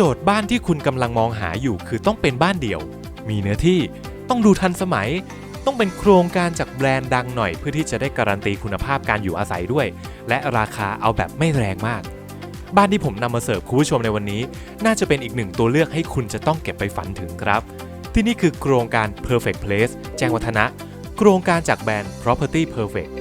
โจทย์บ้านที่คุณกำลังมองหาอยู่คือต้องเป็นบ้านเดี่ยว มีเนื้อที่ต้องดูทันสมัย ต้องเป็นโครงการจากแบรนด์ดังหน่อย เพื่อที่จะได้การันตีคุณภาพการอยู่อาศัยด้วย และราคาเอาแบบไม่แรงมาก บ้านที่ผมนำมาเสิร์ฟคุณผู้ชมในวันนี้ น่าจะเป็นอีกหนึ่งตัวเลือกให้คุณจะต้องเก็บไปฝันถึงครับ ที่นี่คือโครงการ Perfect Place แจ้งวัฒนะ โครงการจากแบรนด์ Property Perfect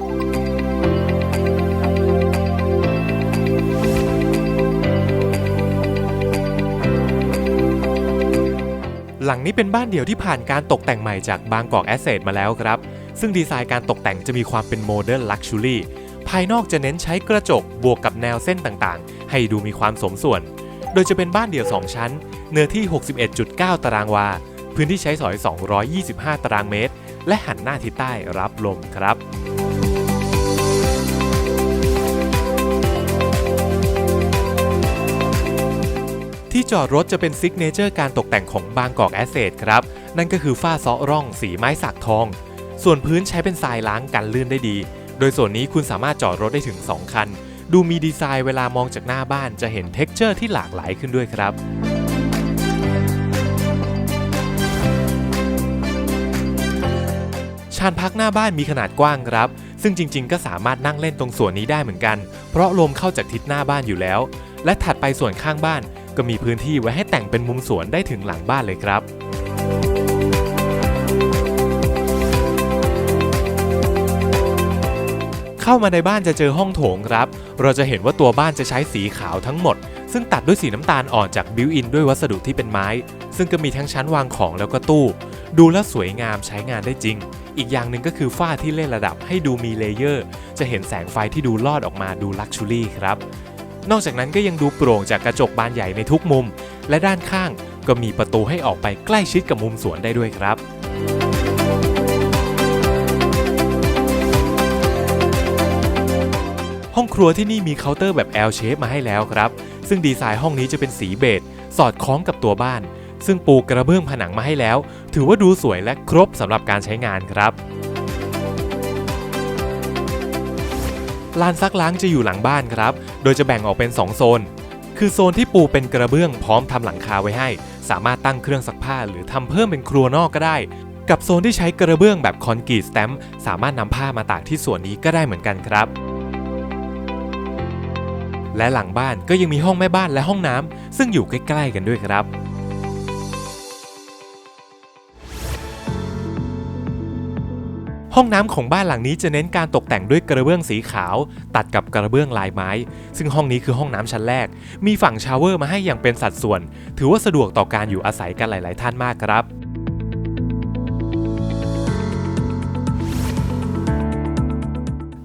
หลังนี้เป็นบ้านเดี่ยวที่ผ่านการตกแต่งใหม่จากบางกอกแอสเซทมาแล้วครับ ซึ่งดีไซน์การตกแต่งจะมีความเป็นโมเดิร์นลักชัวรี่ภายนอกจะเน้นใช้กระจกบวกกับแนวเส้นต่างๆ ให้ดูมีความสมส่วน โดยจะเป็นบ้านเดี่ยว 2 ชั้น เนื้อที่ 61.9 ตารางวา พื้นที่ใช้สอย 225 ตารางเมตร และหันหน้าทิศใต้รับลมครับ จอดรถจะเป็นซิกเนเจอร์การตกแต่งของบางกอกแอสเซทครับ นั่นก็คือฝ้าซ้อร่อง สีไม้สักทอง ส่วนพื้นใช้เป็นทรายล้างกันลื่นได้ดี โดยส่วนนี้คุณสามารถจอดรถได้ถึง 2 คัน ดูมีดีไซน์เวลามองจากหน้าบ้านจะเห็นเท็กเจอร์ที่หลากหลายขึ้นด้วยครับชานพักหน้าบ้านมีขนาดกว้างครับ ซึ่งจริง ๆ ก็สามารถนั่งเล่นตรงส่วนนี้ได้เหมือนกัน เพราะลมเข้าจากทิศหน้าบ้านอยู่แล้ว และถัดไปส่วนข้างบ้าน ก็มีพื้นที่ไว้ให้แต่งเป็นมุมสวนได้ถึงหลังบ้านเลยครับเข้ามาในบ้านจะเจอห้องโถงครับ เราจะเห็นว่าตัวบ้านจะใช้สีขาวทั้งหมด ซึ่งตัดด้วยสีน้ำตาลอ่อนจากบิวอินด้วยวัสดุที่เป็นไม้ ซึ่งก็มีทั้งชั้นวางของแล้วก็ตู้ ดูแล้วสวยงามใช้งานได้จริง อีกอย่างหนึ่งก็คือฝ้าที่เล่นระดับให้ดูมีเลเยอร์ จะเห็นแสงไฟที่ดูลอดออกมาดูลักชูรี่ครับ นอกจากนั้นก็ยังดูโปร่งจากกระจกบานใหญ่ในทุกมุม และด้านข้างก็มีประตูให้ออกไปใกล้ชิดกับมุมสวนได้ด้วยครับห้องครัวที่นี่มีเคาน์เตอร์แบบ L shape มาให้แล้วครับ ซึ่งดีไซน์ห้องนี้จะเป็นสีเบจสอดคล้องกับตัวบ้าน ซึ่งปูกระเบื้องผนังมาให้แล้ว ถือว่าดูสวยและครบสำหรับการใช้งานครับ ลานซักล้างจะอยู่หลังบ้านครับ โดยจะแบ่งออกเป็น 2 โซน คือโซนที่ปูเป็นกระเบื้องพร้อมทำหลังคาไว้ให้ สามารถตั้งเครื่องซักผ้าหรือทำเพิ่มเป็นครัวนอกก็ได้ กับโซนที่ใช้กระเบื้องแบบคอนกรีตสแตมป์สามารถนำผ้ามาตากที่ส่วนนี้ก็ได้เหมือนกันครับ และหลังบ้านก็ยังมีห้องแม่บ้านและห้องน้ำซึ่งอยู่ใกล้ ๆ กันด้วยครับ ห้องน้ำของบ้านหลังนี้จะเน้นการตกแต่งด้วยกระเบื้องสีขาว ตัดกับกระเบื้องลายไม้ ซึ่งห้องนี้คือห้องน้ำชั้นแรก มีฝั่งชาวเวอร์มาให้อย่างเป็นสัดส่วน ถือว่าสะดวกต่อการอยู่อาศัยกันหลาย ๆ ท่านมากครับ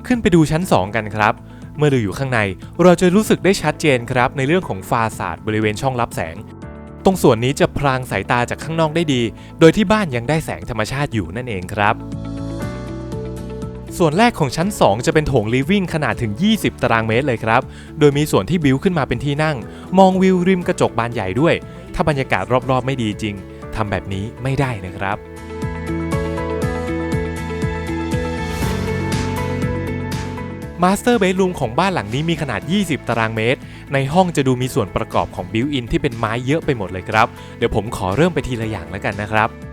ขึ้นไปดูชั้น 2 กันครับ เมื่อดูอยู่ข้างในเราจะรู้สึกได้ชัดเจนครับ ในเรื่องของฟาสาดบริเวณช่องรับแสง ตรงส่วนนี้จะพรางสายตาจากข้างนอกได้ดี โดยที่บ้านยังได้แสงธรรมชาติอยู่นั่นเองครับ ส่วนแรกของชั้น 2 จะเป็นโถงลิฟวิ่งขนาดถึง 20 ตารางเมตรเลยครับ โดยมีส่วนที่บิวขึ้นมาเป็นที่นั่ง มองวิวริมกระจกบานใหญ่ด้วย ถ้าบรรยากาศรอบๆไม่ดีจริงทำแบบนี้ไม่ได้นะครับมาสเตอร์เบดรูมของบ้านหลังนี้มีขนาด 20 ตารางเมตร ในห้องจะดูมีส่วนประกอบของบิวอินที่เป็นไม้เยอะไปหมดเลยครับ เดี๋ยวผมขอเริ่มไปทีละอย่างแล้วกันนะครับ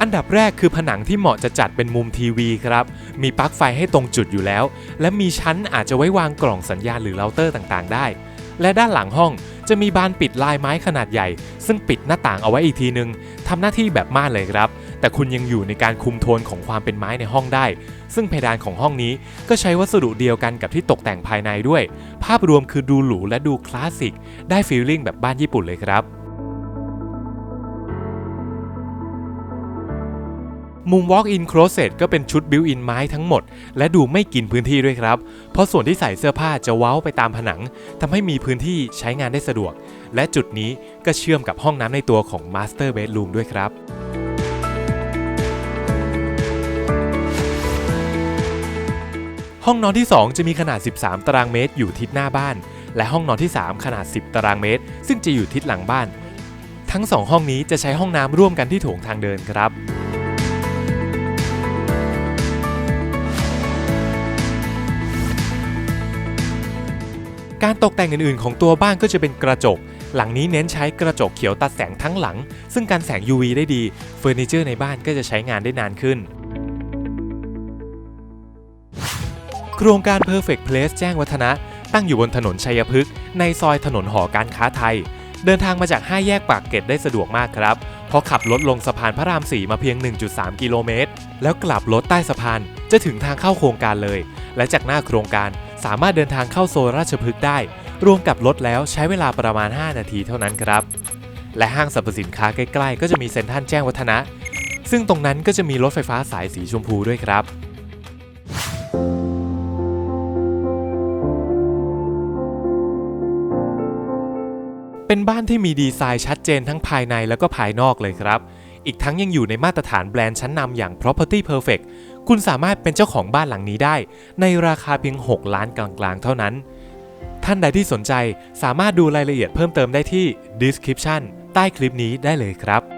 อันดับแรกคือผนังที่เหมาะจะจัดเป็นมุมทีวีครับ มีปลั๊กไฟให้ตรงจุดอยู่แล้ว และมีชั้นอาจจะไว้วางกล่องสัญญาณหรือเราเตอร์ต่างๆ ได้ และด้านหลังห้องจะมีบานปิดลายไม้ขนาดใหญ่ ซึ่งปิดหน้าต่างเอาไว้อีกทีนึงทำหน้าที่แบบม่านเลยครับ แต่คุณยังอยู่ในการคุมโทนของความเป็นไม้ในห้องได้ ซึ่งเพดานของห้องนี้ก็ใช้วัสดุเดียวกันกับที่ตกแต่งภายในด้วย ภาพรวมคือดูหรูและดูคลาสสิก ได้ฟีลลิ่งแบบบ้านญี่ปุ่นเลยครับ มุม Walk-in Closet ก็เป็นชุด Built-in ไม้ทั้งหมด และดูไม่กินพื้นที่ด้วยครับ เพราะส่วนที่ใส่เสื้อผ้าจะเว้าไปตามผนังทำให้มีพื้นที่ใช้งานได้สะดวก และจุดนี้ก็เชื่อมกับห้องน้ำในตัวของ Master Bedroom ด้วยครับห้องนอนที่ 2 จะมีขนาด 13 ตารางเมตร อยู่ทิศหน้าบ้าน และห้องนอนที่ 3 ขนาด 10 ตารางเมตร ซึ่งจะอยู่ทิศหลังบ้าน ทั้ง 2 ห้องนี้จะใช้ห้องน้ำร่วมกันที่โถงทางเดินครับ การตกแต่งอื่นๆ ของตัวบ้านก็จะเป็นกระจก หลังนี้เน้นใช้กระจกเขียวตัดแสงทั้งหลัง ซึ่งกันแสง UV ได้ดีเฟอร์นิเจอร์ในบ้านก็จะใช้งานได้นานขึ้น โครงการ Perfect Place แจ้งวัฒนะ ตั้งอยู่บนถนนชัยพฤกษ์ในซอยถนนหอการค้าไทย เดินทางมาจาก 5 แยกปากเกร็ดได้สะดวกมากครับเพราะขับรถลงสะพานพระราม4มาเพียง 1.3 กิโลเมตร แล้วกลับรถใต้สะพานจะถึงทางเข้าโครงการเลย และจากหน้าโครงการ สามารถเดินทางเข้าโซนราชพฤกษ์ได้ รวมกับรถแล้วใช้เวลาประมาณ 5 นาทีเท่านั้นครับ และห้างสรรพสินค้าใกล้ๆ ก็จะมีเซ็นทรัลแจ้งวัฒนะ ซึ่งตรงนั้นก็จะมีรถไฟฟ้าสายสีชมพูด้วยครับเป็นบ้านที่มีดีไซน์ชัดเจนทั้งภายในแล้วก็ภายนอกเลยครับ อีกทั้งยังอยู่ในมาตรฐานแบรนด์ชั้นนำอย่าง Property Perfect คุณสามารถเป็นเจ้าของบ้านหลังนี้ได้ ในราคาเพียง 6 ล้านกลางๆ เท่านั้น ท่านใดที่สนใจสามารถดูรายละเอียดเพิ่มเติมได้ที่ description ใต้คลิปนี้ได้เลยครับ